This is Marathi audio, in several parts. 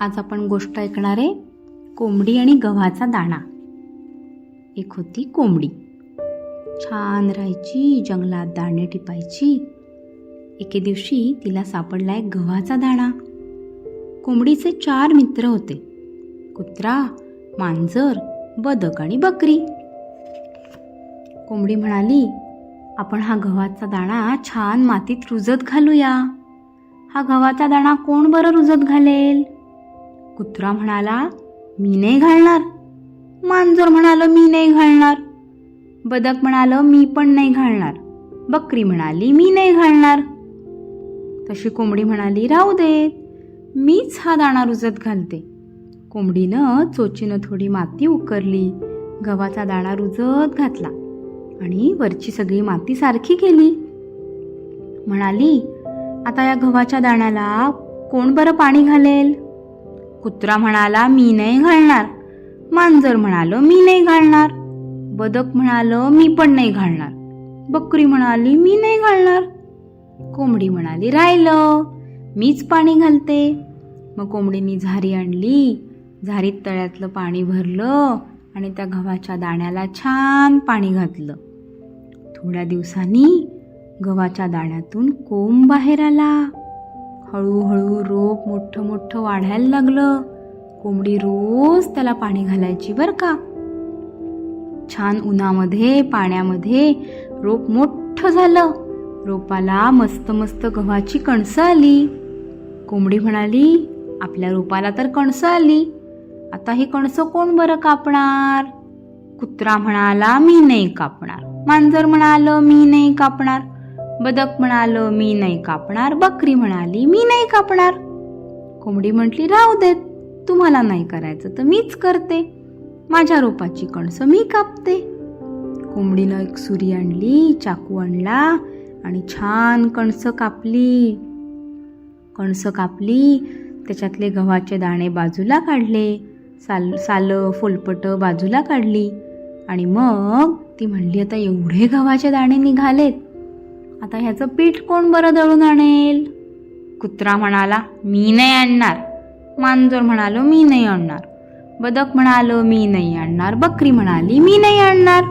आज आपण गोष्ट ऐकणार आहे कोंबडी आणि गव्हाचा दाणा. एक होती कोंबडी. छान राहायची जंगलात दाणे टिपायची. एके दिवशी तिला सापडला एक गव्हाचा दाणा. कोंबडीचे चार मित्र होते. कुत्रा मांजर बदक आणि बकरी. कोंबडी म्हणाली आपण हा गव्हाचा दाणा छान मातीत रुजत घालूया. हा गव्हाचा दाणा कोण बरं रुजत घालेल? कुत्रा म्हणाला मी नाही घालणार. मांजर म्हणालं मी नाही घालणार. बदक म्हणालं मी पण नाही घालणार. बकरी म्हणाली मी नाही घालणार. तशी कोंबडी म्हणाली राहू देत मीच हा दाणा रुजत घालते. कोंबडीनं चोचीनं थोडी माती उकरली गव्हाचा दाणा रुजत घातला आणि वरची सगळी माती सारखी केली. म्हणाली आता या गव्हाच्या दाण्याला कोण बरं पाणी घालेल? कुत्रा म्हणाला मी नाही घालणार. मांजर म्हणालो मी नाही घालणार. बदक म्हणालो मी पण नाही घालणार. बकरी म्हणाली मी नाही घालणार. कोंबडी म्हणाली राहिलं मीच पाणी घालते. मग कोंबडीनी झारी आणली झारीत तळ्यातलं पाणी भरलं आणि त्या गव्हाच्या दाण्याला छान पाणी घातलं. थोड्या दिवसांनी गव्हाच्या दाण्यातून कोंब बाहेर आला. हळूहळू रोप मोठं मोठं वाढायला लागलं. कोंबडी रोज त्याला पाणी घालायची बरं का. छान उन्हामध्ये पाण्यामध्ये रोप मोठं झालं. रोपाला मस्त मस्त गव्हाची कणसं आली. कोंबडी म्हणाली आपल्या रोपाला तर कणसं आली. आता ही कणसं कोण बरं कापणार? कुत्रा म्हणाला मी नाही कापणार. मांजर म्हणालं मी नाही कापणार. बदक म्हणालं मी नाही कापणार. बकरी म्हणाली मी नाही कापणार. कोंबडी म्हटली राहू देत तुम्हाला नाही करायचं तर मीच करते. माझ्या रोपाची कणसं मी कापते. कोंबडीनं एक सुरी आणली चाकू आणला आणि छान कणसं कापली. कणसं कापली त्याच्यातले गव्हाचे दाणे बाजूला काढले साल सालं फुलपटं बाजूला काढली आणि मग ती म्हणली आता एवढे गव्हाचे दाणे निघालेत आता ह्याचं पीठ कोण बरं दळून आणेल? कुत्रा म्हणाला मी नाही आणणार. मांजर म्हणालो मी नाही आणणार. बदक म्हणालो मी नाही आणणार. बकरी म्हणाली मी नाही आणणार.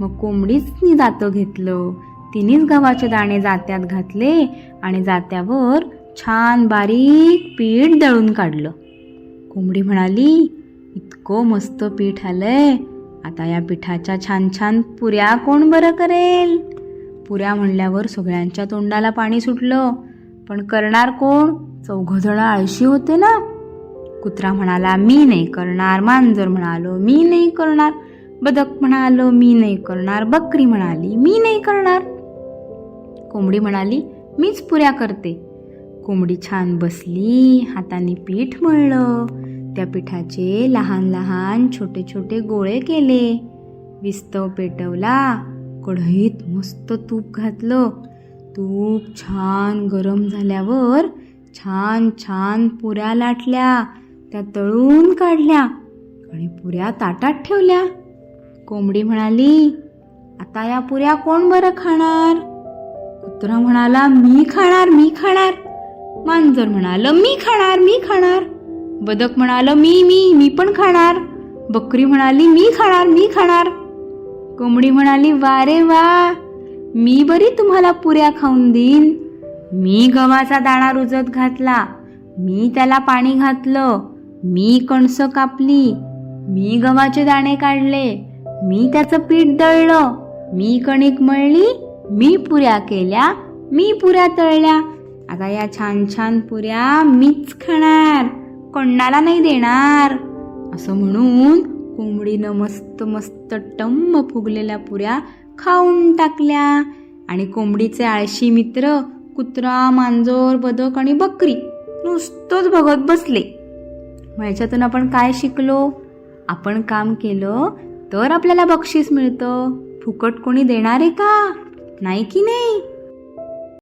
मग कोंबडीच जातं घेतलं. तिनेच गव्हाचे दाणे जात्यात घातले आणि जात्यावर छान बारीक पीठ दळून काढलं. कोंबडी म्हणाली इतकं मस्त पीठ आलंय. आता या पिठाच्या छान छान पुऱ्या कोण बरं करेल? पुऱ्या म्हणल्यावर सगळ्यांच्या तोंडाला पाणी सुटलं. पण करणार कोण? चौघजण आळशी होते ना? कुत्रा म्हणाला मी नाही करणार. मांजर म्हणालो मी नाही करणार. बदक म्हणालो मी नाही करणार. बकरी म्हणाली मी नाही करणार. कोंबडी म्हणाली मीच पुऱ्या करते. कोंबडी छान बसली हाताने पीठ मळलं. त्या पिठाचे लहान लहान छोटे छोटे गोळे केले. विस्तव पेटवला. कढईत मस्त तूप घातलं. तूप छान गरम झाल्यावर छान छान पुऱ्या लाटल्या. त्या तळून काढल्या आणि पुऱ्या ताटात ठेवल्या. कोंबडी म्हणाली आता या पुऱ्या कोण बरं खाणार? कुत्रा म्हणाला मी खाणार मी खाणार. मांजर म्हणालं मी खाणार मी खाणार. बदक म्हणालं मी मी मी पण खाणार. बकरी म्हणाली मी खाणार मी खाणार. कोंबडी म्हणाली वारे वा मी बरी तुम्हाला पुऱ्या खाऊन देईन. मी गव्हाचा दाणा रुजत घातला. मी त्याला पाणी घातलं. मी कणसं कापली. मी गव्हाचे दाणे काढले. मी त्याचं पीठ दळलं. मी कणिक मळली. मी पुऱ्या केल्या. मी पुऱ्या तळल्या. आता या छान छान पुऱ्या मीच खाणार. कोणाला नाही देणार. असं म्हणून कोंबडीनं मस्त मस्त टम्म फुगलेल्या पुऱ्या खाऊन टाकल्या. आणि कोंबडीचे आळशी मित्र कुत्रा मांजर बदक आणि बकरी नुसतंच बघत बसले. मग ह्याच्यातून आपण काय शिकलो? आपण काम केलं तर आपल्याला बक्षीस मिळतं. फुकट कोणी देणार आहे का? नाही की नाही?